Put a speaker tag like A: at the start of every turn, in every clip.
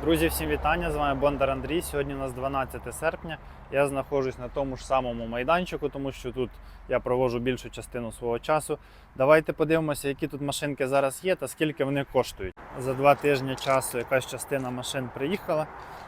A: Друзі, всім вітання! З вами Бондар Андрій. Сьогодні у нас 12 серпня. Я знаходжусь на тому ж самому майданчику, тому що тут я проводжу більшу частину свого часу. Давайте подивимося, які тут машинки зараз є та скільки вони коштують. За два тижні часу якась частина машин приїхала,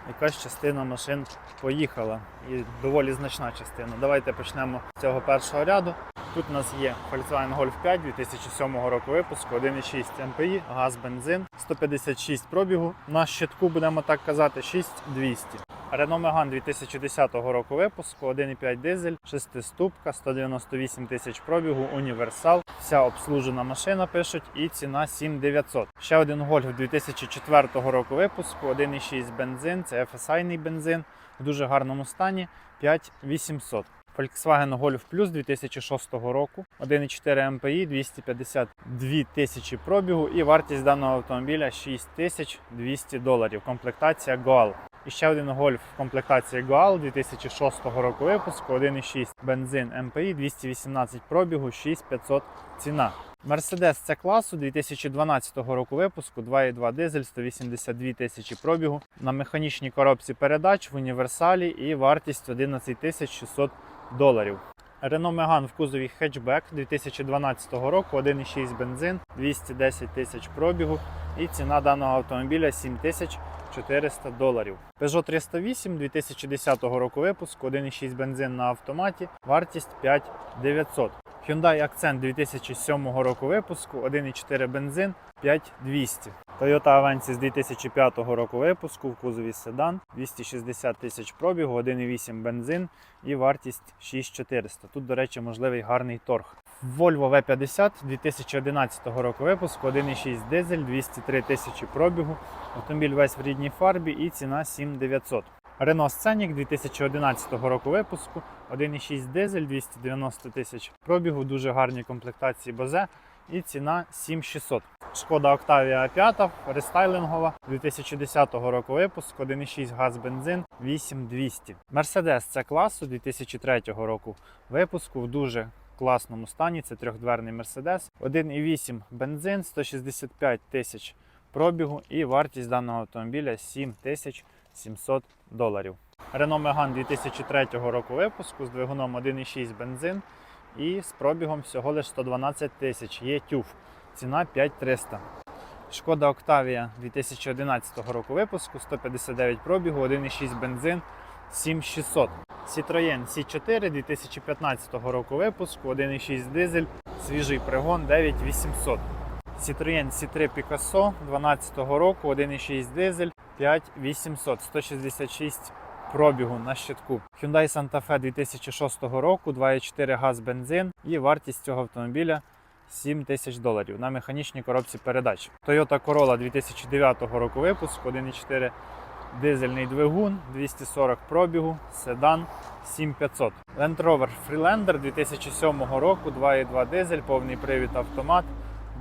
A: якась частина машин поїхала. І доволі значна частина. Давайте почнемо з цього першого ряду. Тут у нас є Volkswagen Golf 5 2007 року випуску, 1,6 MPI, газ, бензин, 156 пробігу. На щитку будемо так казати 6200. Renault Megane 2010 року випуску, 1,5 дизель, 6-ступка, 198 тисяч пробігу, універсал. Вся обслужена машина пишуть і ціна 7900. Ще один Golf 2004 року випуску, 1,6 бензин, це FSI бензин в дуже гарному стані, 5800. Volkswagen Golf Plus 2006 року, 1,4 MPI, 252 тисячі пробігу і вартість даного автомобіля 6200 доларів. Комплектація Goal. І ще один Golf в комплектації Goal 2006 року випуску, 1,6 бензин MPI, 218 пробігу, 6500 ціна. Mercedes C класу 2012 року випуску, 2,2 дизель, 182 тисячі пробігу на механічній коробці передач в універсалі і вартість 11 600 доларів. Renault Megane в кузові хетчбек 2012 року, 1,6 бензин, 210 тисяч пробігу і ціна даного автомобіля 7400 доларів. Peugeot 308 2010 року випуску, 1,6 бензин на автоматі, вартість 5900. Hyundai Accent 2007 року випуску, 1,4 бензин, 5200. Toyota Avensis 2005 року випуску в кузові седан, 260 тисяч пробігу, 1,8 бензин і вартість 6400. Тут, до речі, можливий гарний торг. Volvo V50 2011 року випуску, 1,6 дизель, 203 тисячі пробігу. Автомобіль весь в рідній фарбі і ціна 7900. Renault Scenic 2011 року випуску, 1,6 дизель, 290 тисяч пробігу, дуже гарні комплектації Бозе і ціна 7600. Шкода Octavia 5 рестайлингова 2010 року випуску, 1,6 газ бензин 8200. Mercedes C класу 2003 року випуску в дуже класному стані. Це трьохдверний Mercedes, 1,8 бензин, 165 тисяч пробігу і вартість даного автомобіля 7700 доларів. Renault Megane 2003 року випуску з двигуном 1,6 бензин і з пробігом всього лише 112 тисяч. Є тюф. Ціна 5300. Шкода Octavia 2011 року випуску, 159 пробігу, 1,6 бензин, 7600. Citroën C4 2015 року випуску, 1,6 дизель, свіжий пригон 9800. Citroën C3 Picasso 2012 року, 1,6 дизель, 5800, 166 пробігу на щитку. Hyundai Santa Fe 2006 року, 2,4 газ бензин і вартість цього автомобіля 7 тисяч доларів на механічній коробці передач. Toyota Corolla 2009 року випуску, 1,4 дизельний двигун, 240 пробігу, седан 7500. Land Rover Freelander 2007 року, 2,2 дизель, повний привід автомат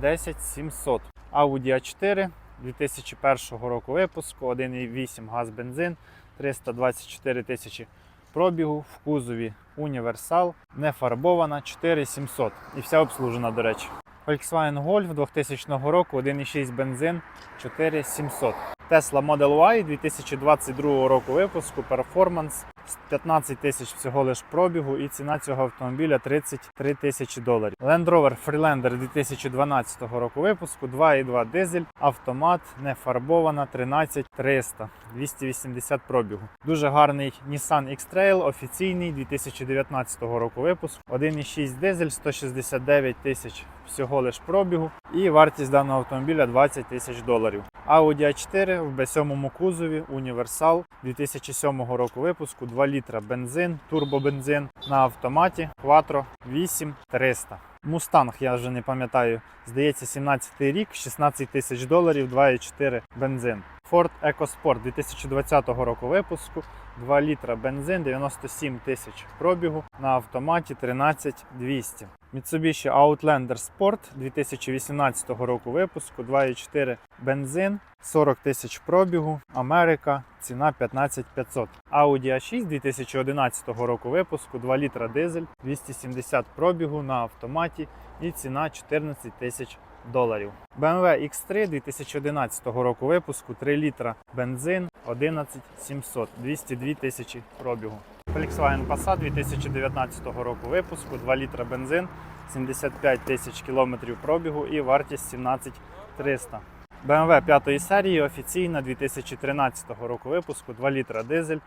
A: 10700. Audi A4 2001 року випуску, 1,8 газ бензин, 324 тисячі пробігу в кузові універсал, не фарбована 4700 і вся обслужена, до речі. Volkswagen Golf 2000 року, 1,6 бензин 4700. Tesla Model Y 2022 року випуску, перформанс 15 тисяч всього лиш пробігу і ціна цього автомобіля 33 тисячі доларів. Land Rover Freelander 2012 року випуску, 2,2 дизель, автомат, не фарбована, 13300, 280 пробігу. Дуже гарний Nissan X-Trail, офіційний 2019 року випуску, 1,6 дизель, 169 тисяч всього лиш пробігу і вартість даного автомобіля 20 тисяч доларів. Audi A4 в B7 кузові, універсал 2007 року випуску, 2 літра бензин, турбобензин на автоматі, Quattro 8300. Мустанг, я вже не пам'ятаю, здається, 17 рік, 16 тисяч доларів, 2,4 бензин. Ford EcoSport 2020 року випуску, 2 літра бензин, 97 тисяч пробігу на автоматі 13200. Mitsubishi Outlander Sport 2018 року випуску, 2,4 бензин, 40 тисяч пробігу, Америка, ціна 15500. Audi A6 2011 року випуску, 2 літра дизель, 270 пробігу на автоматі і ціна 14 тисяч доларів. BMW X3 2011 року випуску 3 літра бензин 11700 202 тисячі пробігу. Volkswagen Passat 2019 року випуску 2 літра бензин 75 тисяч кілометрів пробігу і вартість 17300. BMW 5 серії офіційна 2013 року випуску 2 літра дизель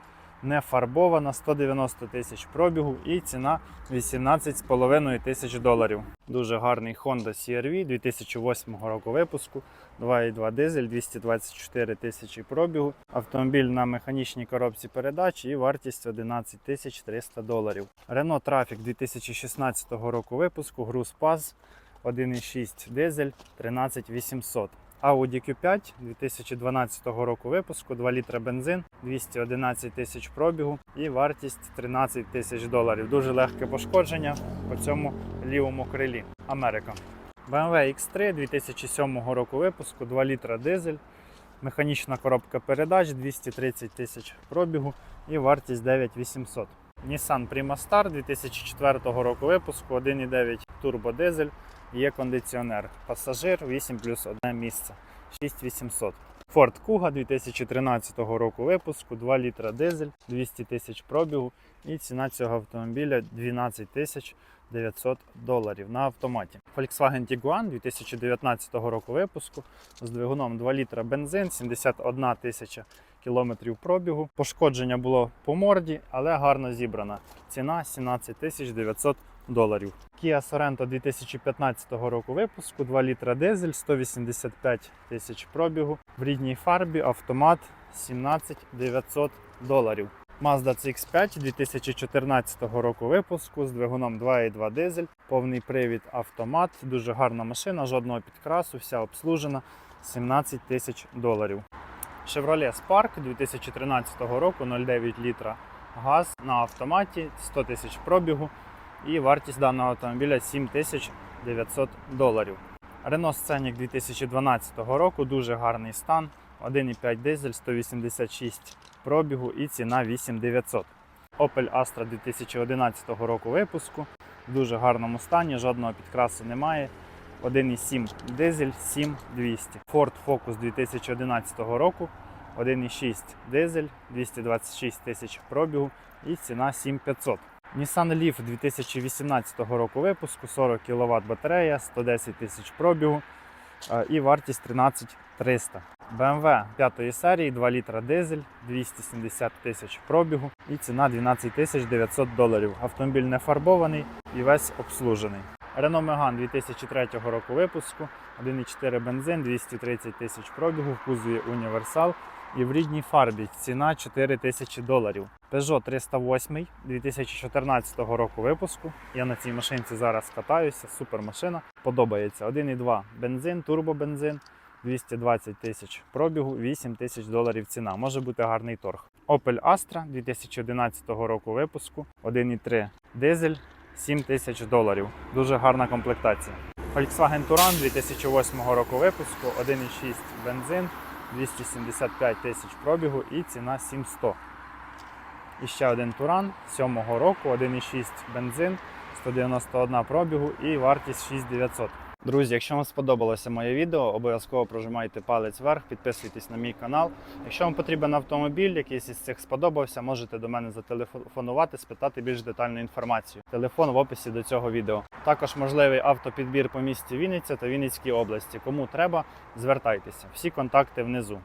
A: не фарбована 190 тисяч пробігу і ціна 18,5 тисяч доларів. Дуже гарний Honda CR-V 2008 року випуску, 2,2 дизель, 224 тисячі пробігу. Автомобіль на механічній коробці передач і вартість 11 тисяч 300 доларів. Renault Trafic 2016 року випуску, груз ПАЗ 1,6 дизель 13800. Audi Q5 2012 року випуску, 2 літра бензин, 211 тисяч пробігу і вартість 13 тисяч доларів. Дуже легке пошкодження по цьому лівому крилі. Америка. BMW X3 2007 року випуску, 2 літра дизель, механічна коробка передач, 230 тисяч пробігу і вартість 9800. Nissan Prima Star 2004 року випуску, 1,9 турбодизель, є кондиціонер. Пасажир 8 плюс 1 місце 6800. Ford Kuga 2013 року випуску, 2 літра дизель, 200 тисяч пробігу і ціна цього автомобіля 12 тисяч 900 доларів на автоматі. Volkswagen Tiguan 2019 року випуску з двигуном 2 літра бензин, 71 тисяча кілометрів пробігу. Пошкодження було по морді, але гарно зібрана. Ціна 17 тисяч 900 доларів. Kia Sorento 2015 року випуску, 2 літра дизель, 185 тисяч пробігу. В рідній фарбі автомат 17 900 доларів. Mazda CX5 2014 року випуску з двигуном 2,2 дизель, повний привід автомат, дуже гарна машина, жодного підкрасу, вся обслужена, 17 тисяч доларів. Chevrolet Spark 2013 року 0,9 літра газ на автоматі, 100 тисяч пробігу і вартість даного автомобіля 7900 доларів. Renault Scenic 2012 року дуже гарний стан, 1,5 дизель, 186 пробігу і ціна 8900. Opel Astra 2011 року випуску в дуже гарному стані, жодного підкрасу немає. 1,7 дизель 7200. Ford Focus 2011 року 1,6 дизель 226 тисяч пробігу і ціна 7500. Nissan Leaf 2018 року випуску 40 кВт батарея, 110 тисяч пробігу е, і вартість 13300. BMW 5 серії 2 літра дизель, 270 тисяч пробігу і ціна 12 тисяч 900 доларів. Автомобіль не фарбований і весь обслужений. Renault Megane 2003 року випуску, 1,4 бензин, 230 тисяч пробігу, в кузові універсал і в рідній фарбі. Ціна 4 тисячі доларів. Peugeot 308 2014 року випуску. Я на цій машинці зараз катаюся, супер машина. Подобається 1,2 бензин, турбобензин, 220 тисяч пробігу, 8 тисяч доларів ціна. Може бути гарний торг. Opel Astra 2011 року випуску, 1,3 дизель, 7 тисяч доларів. Дуже гарна комплектація. Volkswagen Touran 2008 року випуску, 1,6 бензин, 275 тисяч пробігу і ціна 700. І ще один Туран 7-го року, 1,6 бензин, 191 пробігу і вартість 6900. Друзі, якщо вам сподобалося моє відео, обов'язково прожимайте палець вверх, підписуйтесь на мій канал. Якщо вам потрібен автомобіль, якийсь із цих сподобався, можете до мене зателефонувати, спитати більш детальну інформацію. Телефон в описі до цього відео. Також можливий автопідбір по місті Вінниця та Вінницькій області. Кому треба, звертайтеся. Всі контакти внизу.